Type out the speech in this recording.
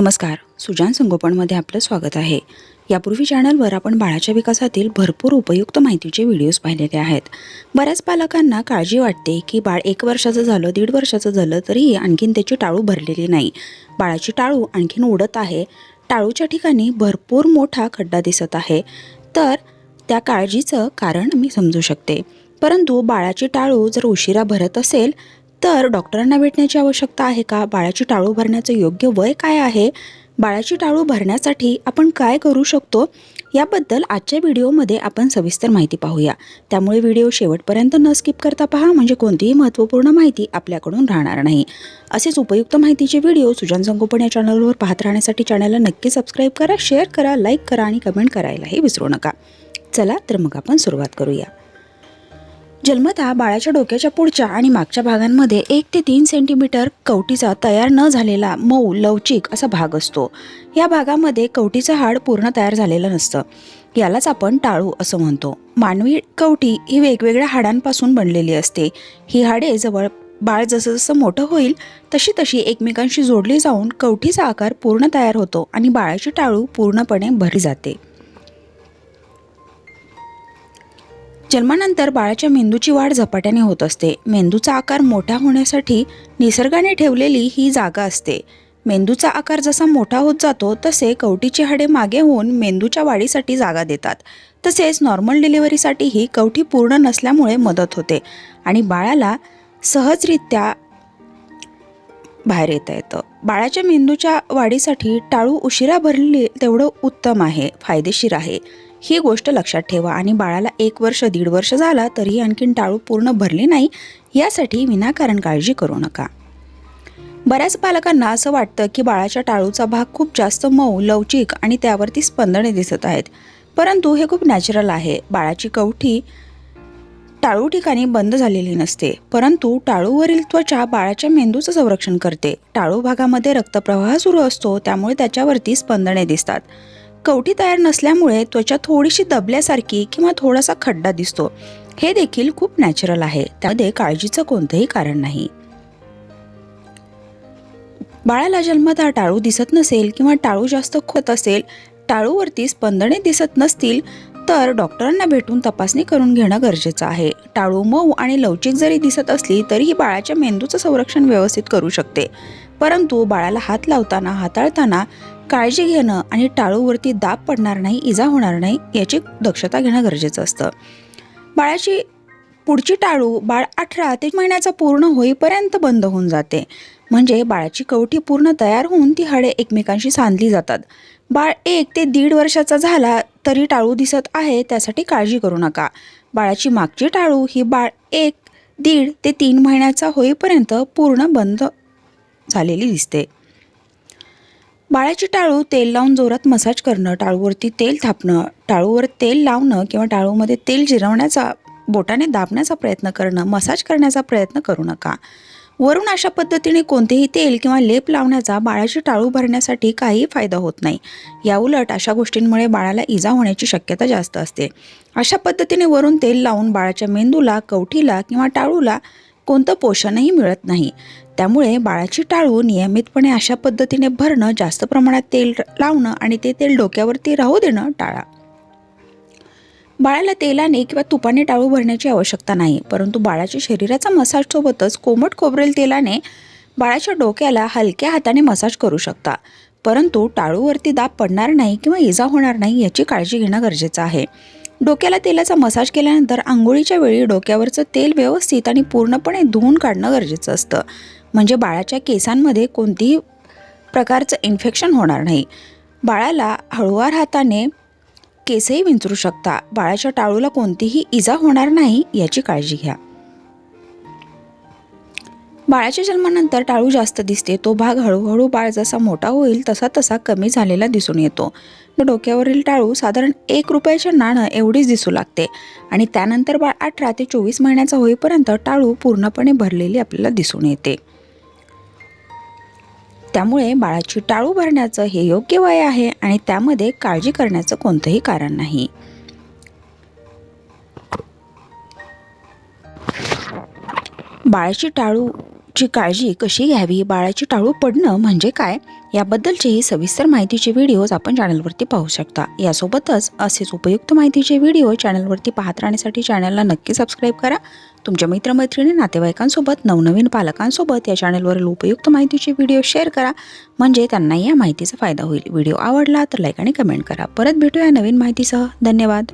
नमस्कार. सुजान संगोपनमध्ये आपलं स्वागत आहे. यापूर्वी चॅनलवर आपण बाळाच्या विकासातील भरपूर उपयुक्त माहितीचे व्हिडिओज पाहिलेले आहेत. बऱ्याच पालकांना काळजी वाटते की बाळ एक वर्षाचं झालं दीड वर्षाचं झालं तरीही आणखीन त्याची टाळू भरलेली नाही. बाळाची टाळू आणखीन उडत आहे. टाळूच्या ठिकाणी भरपूर मोठा खड्डा दिसत आहे. तर त्या काळजीचं कारण मी समजू शकते. परंतु बाळाची टाळू जर उशिरा भरत असेल तर डॉक्टरांना भेटण्याची आवश्यकता आहे का? बाळाची टाळू भरण्याचं योग्य वय काय आहे? बाळाची टाळू भरण्यासाठी आपण काय करू शकतो? याबद्दल आजच्या व्हिडिओमध्ये आपण सविस्तर माहिती पाहूया. त्यामुळे व्हिडिओ शेवटपर्यंत न स्किप करता पहा म्हणजे कोणतीही महत्त्वपूर्ण माहिती आपल्याकडून राहणार नाही. असेच उपयुक्त माहितीचे व्हिडिओ सुजान संगोपन या चॅनलवर पाहत राहण्यासाठी चॅनलला नक्की सबस्क्राईब करा शेअर करा लाईक करा आणि कमेंट करायलाही विसरू नका. चला तर मग आपण सुरुवात करूया. जन्मता बाळाच्या डोक्याच्या पुढच्या आणि मागच्या भागांमध्ये एक ते तीन सेंटीमीटर कवटीचा तयार न झालेला मऊ लवचिक असा भाग असतो. या भागामध्ये कवटीचं हाड पूर्ण तयार झालेलं नसतं. यालाच आपण टाळू असं म्हणतो. मानवी कवटी ही वेगवेगळ्या हाडांपासून बनलेली असते. ही हाडे जवळ बाळ जसं जसं मोठं होईल तशी तशी एकमेकांशी जोडली जाऊन कवठीचा आकार पूर्ण तयार होतो आणि बाळाची टाळू पूर्णपणे भरली जाते. जन्मानंतर बाळाच्या मेंदूची वाढ झपाट्याने होत असते. मेंदूचा आकार मोठा होण्यासाठी निसर्गाने ठेवलेली ही जागा असते. मेंदूचा आकार जसा मोठा होत जातो तसे कवटीची हाडे मागे होऊन मेंदूच्या वाढीसाठी जागा देतात. तसेच नॉर्मल डिलिव्हरीसाठीही कवठी पूर्ण नसल्यामुळे मदत होते आणि बाळाला सहजरित्या बाहेर येता येतं. बाळाच्या मेंदूच्या वाढीसाठी टाळू उशिरा भरली तेवढं उत्तम आहे फायदेशीर आहे. ही गोष्ट लक्षात ठेवा आणि बाळाला एक वर्ष दीड वर्ष झाला तरीही आणखीन टाळू पूर्ण भरली नाही यासाठी विनाकारण काळजी करू नका. बऱ्याच पालकांना असं वाटतं की बाळाच्या टाळूचा भाग खूप जास्त मऊ लवचिक आणि त्यावरती स्पंदने दिसत आहेत. परंतु हे खूप नॅचरल आहे. बाळाची कवठी टाळू ठिकाणी बंद झालेली नसते. परंतु टाळूवरील त्वचा बाळाच्या मेंदूचं संरक्षण करते. टाळू भागामध्ये रक्तप्रवाह सुरू असतो त्यामुळे त्याच्यावरती स्पंदने दिसतात. कवटी तयार नसल्यामुळे त्वचा थोडीशी दबल्यासारखी किंवा थोडासा खड्डा दिसतो. हे देखील खूप नॅचरल आहे. त्यामध्ये काळजीचं कोणतंही कारण नाही. बाळाला जन्मतः टाळू दिसत नसेल किंवा टाळू जास्त खोत असेल टाळूवरती स्पंदने दिसत नसतील तर डॉक्टरांना भेटून तपासणी करून घेणं गरजेचं आहे. टाळू मऊ आणि लवचिक जरी दिसत असली तरीही बाळाच्या मेंदूचं संरक्षण व्यवस्थित करू शकते. परंतु बाळाला हात लावताना हाताळताना काळजी घेणं आणि टाळूवरती दाब पडणार नाही इजा होणार नाही याची दक्षता घेणं गरजेचं असतं. बाळाची पुढची टाळू बाळ अठरा ते महिन्याचा पूर्ण होईपर्यंत बंद होऊन जाते. म्हणजे बाळाची कवठी पूर्ण तयार होऊन ती हाडे एकमेकांशी सांधली जातात. बाळ एक ते दीड वर्षाचा झाला तरी टाळू दिसत आहे त्यासाठी काळजी करू नका. बाळाची मागची टाळू ही बाळ एक दीड ते तीन महिन्याचा होईपर्यंत पूर्ण बंद झालेली दिसते. बाळाची टाळू तेल लावून जोरात मसाज करणं टाळूवरती तेल थापणं टाळूवर तेल लावणं किंवा टाळूमध्ये तेल जिरवण्याचा बोटाने दाबण्याचा प्रयत्न करणं मसाज करण्याचा प्रयत्न करू नका. वरून अशा पद्धतीने कोणतेही तेल किंवा लेप लावण्याचा बाळाची टाळू भरण्यासाठी काहीही फायदा होत नाही. याउलट अशा गोष्टींमुळे बाळाला इजा होण्याची शक्यता जास्त असते. अशा पद्धतीने वरून तेल लावून बाळाच्या मेंदूला कवठीला किंवा टाळूला कोणतं पोषणही मिळत नाही. त्यामुळे बाळाची टाळू नियमितपणे अशा पद्धतीने भरणं जास्त प्रमाणात तेल लावणं आणि ते तेल डोक्यावरती राहू देणं टाळा. बाळाला तेलाने किंवा तुपाने टाळू भरण्याची आवश्यकता नाही परंतु बाळाच्या शरीराचा मसाजसोबतच कोमट खोबरेल तेलाने बाळाच्या डोक्याला हलक्या हाताने मसाज करू शकता. परंतु टाळूवरती दाब पडणार नाही किंवा इजा होणार नाही याची काळजी घेणं गरजेचं आहे. डोक्याला तेलाचा मसाज केल्यानंतर आंघोळीच्या वेळी डोक्यावरचं तेल व्यवस्थित आणि पूर्णपणे धुवून काढणं गरजेचं असतं. म्हणजे बाळाच्या केसांमध्ये कोणतीही प्रकारचं इन्फेक्शन होणार नाही. बाळाला हळुवार हाताने केसही विंचरू शकता. बाळाच्या टाळूला कोणतीही इजा होणार नाही याची काळजी घ्या. बाळाच्या जन्मानंतर टाळू जास्त दिसते. तो भाग हळूहळू बाळ जसा मोठा होईल तसा तसा कमी झालेला दिसून येतो. डोक्यावरील टाळू साधारण एक रुपयाच्या नाणं एवढीच दिसू लागते. आणि त्यानंतर बाळ अठरा ते चोवीस महिन्याचा होईपर्यंत टाळू पूर्णपणे भरलेली आपल्याला दिसून येते. त्यामुळे बाळाची टाळू भरण्याचं हे योग्य वय आहे आणि त्यामध्ये काळजी करण्याचं कोणतंही कारण नाही. बाळाची टाळू ची काळजी कशी घ्यावी बाळाची टाळू पडणं म्हणजे काय याबद्दलचेही सविस्तर माहितीचे व्हिडिओज आपण चॅनलवरती पाहू शकता. यासोबतच असेच उपयुक्त माहितीचे व्हिडिओ चॅनलवरती पाहत राहण्यासाठी चॅनलला नक्की सबस्क्राईब करा. तुमच्या मित्रमैत्रिणी नातेवाईकांसोबत नवनवीन पालकांसोबत या चॅनलवरील उपयुक्त माहितीचे व्हिडिओ शेअर करा. म्हणजे त्यांना या माहितीचा फायदा होईल. व्हिडिओ आवडला तर लाईक आणि कमेंट करा. परत भेटूया नवीन माहितीसह. धन्यवाद.